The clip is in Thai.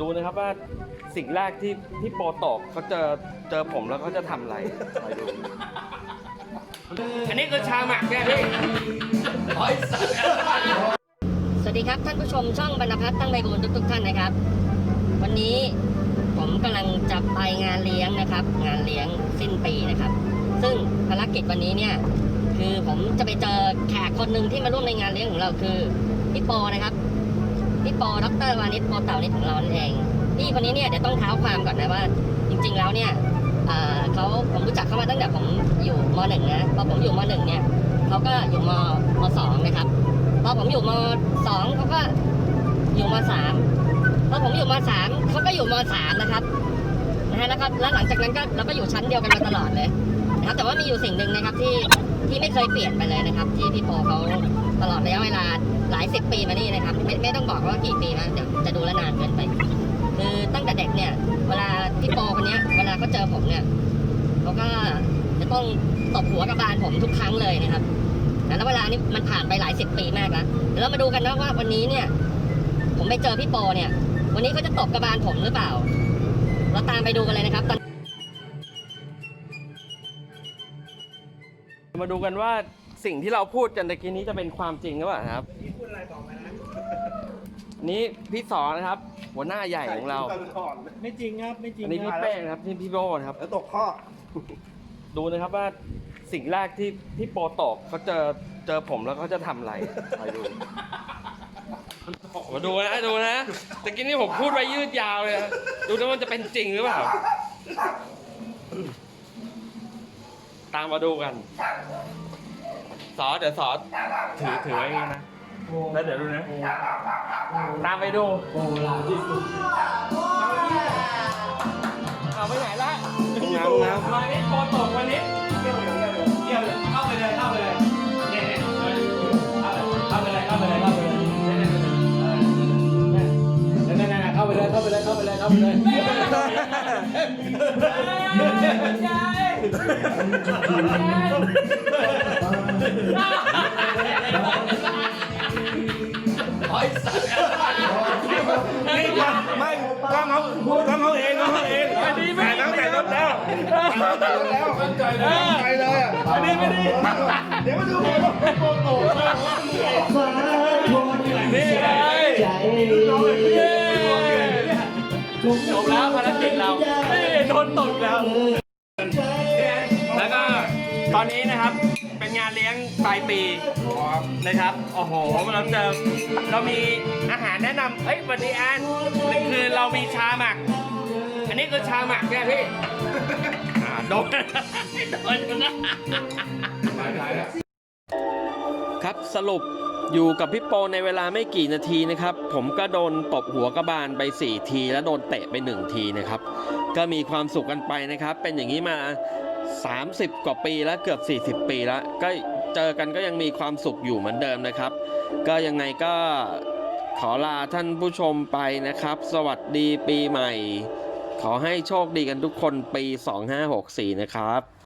ดูนะครับว่าสิ่งแรกที่ที่โปรตกเขาเจอเจอผมแล้วเขาจะทำอะไรคอยดูอันนี้คือชาหมักเนี่ยพี่สวัสดีครับท่านผู้ชมช่องบรรณพัฒน์ตั้งใบบุญทุกๆท่านนะครับ วันนี้ผมกำลังจะไปงานเลี้ยงนะครับ งานเลี้ยงสิ้นปีนะครับ ซึ่งภารกิจวันนี้เนี่ยคือผมจะไปเจอแขกคนหนึ่งที่มาร่วมในงานเลี้ยงของเราคือพี่ปอนะครับ พี่ปอดรวานิชโปเต่านิชของเรานั่นเองพี่คนนี้เนี่ยเดี๋ยวต้องเท้าความก่อนนะว่า จริง ๆ แล้วเนี่ยเขาผมรู้จักเขามาตั้งแต่ผมอยู่มหนึ่งนะพอผมอยู่มหนึ่งเนี่ยเขาก็อยู่มมสองนะครับพอผมอยู่มสองเขาก็อยู่มสามพอผมอยู่มสามเขาก็อยู่มสามนะครับนะฮะแล้วก็แล้วหลังจากนั้นก็เราก็อยู่ชั้นเดียวกันมาตลอดเลย ครับแต่ว่ามีอยู่สิ่งหนึ่งนะครับที่ที่ไม่เคยเปลี่ยนไปเลยนะครับ ที่พี่โปเขาตลอดระยะเวลาหลายสิบปีมานี่นะครับ ไม่ไม่ต้องบอกว่ากี่ปีนะเดี๋ยวจะดูแลนานเกินไป คือตั้งแต่เด็กเนี่ย เวลาพี่โปคนนี้เวลาเขาเจอผมเนี่ยเขาก็จะต้องตบหัวกระบาลผมทุกครั้งเลยนะครับแล้วเวลานี้มันผ่านไปหลายสิบปีมากแล้วเดี๋ยวเรามาดูกันนะว่าวันนี้เนี่ย ผมไปเจอพี่โปเนี่ย วันนี้เขาจะตบกระบาลผมหรือเปล่า เราตามไปดูกันเลยนะครับตอน มาดูกันว่าสิ่งที่เราพูดกันตะกี้นี้จะเป็นความจริงหรือเปล่าครับพี่พูดอะไรบอกมานะนี่พี่สอนนะครับ หัวหน้าใหญ่ของเรา ไม่จริงครับไม่จริงอันนี้พี่เป้นะครับนี่พี่โบนะครับแล้วตกข้อ ดูนะครับว่าสิ่งแรกที่ที่โปรตกเขาเจอเจอผมแล้วเขาจะทำอะไรคอยดูมาดูนะดูนะตะกี้นี้ผมพูดไปยืดยาวเลยนะดูนะว่าจะเป็นจริงหรือเปล่า ตามมาดูกัน สอเดี๋ยวสอถือถือไว้อย่างนี้นะ แล้วเดี๋ยวดูนะ ตามไปดูเอาไปไหนละงามงามวันนี้โปรตกวันนี้ นั่นนั่นเข้าไปเลยเข้าไปเลยเข้าไปเลยเข้าไปเลยนี่ไม่กล้องเขากล้องเขาเองกล้องเขาเองถ่ายตั้งแต่รถแล้วแล้วใจเลยใจเลยอะอันนี้ไม่ดีเดี๋ยวมาดูว่าโปโต้นี่ไงจ บแล้วภารกิจเรานี่โดนตกแล้ว แล้วก็ตอนนี้นะครับเป็นงานเลี้ยงปลายปีนะครับโอ้โหเราเจอเรามีอาหารแนะนำเอ้ยวันนี้อันนี่คือเรามีชาหมัก อันนี้คือชาหมักเนี่ยพี่อ่าโดนโดนนะครับสรุป อยู่กับพี่โปในเวลาไม่กี่นาทีนะครับ ผมก็โดนตบหัวกระบาลไป 4 ที แล้วโดนเตะไป 1 ทีนะครับ ก็มีความสุขกันไปนะครับ เป็นอย่างนี้มา 30 กว่าปีแล้วเกือบ 40 ปีแล้วก็เจอกันก็ยังมีความสุขอยู่เหมือนเดิมนะครับ ก็ยังไงก็ขอลาท่านผู้ชมไปนะครับ สวัสดีปีใหม่ ขอให้โชคดีกันทุกคนปี 2564 นะครับ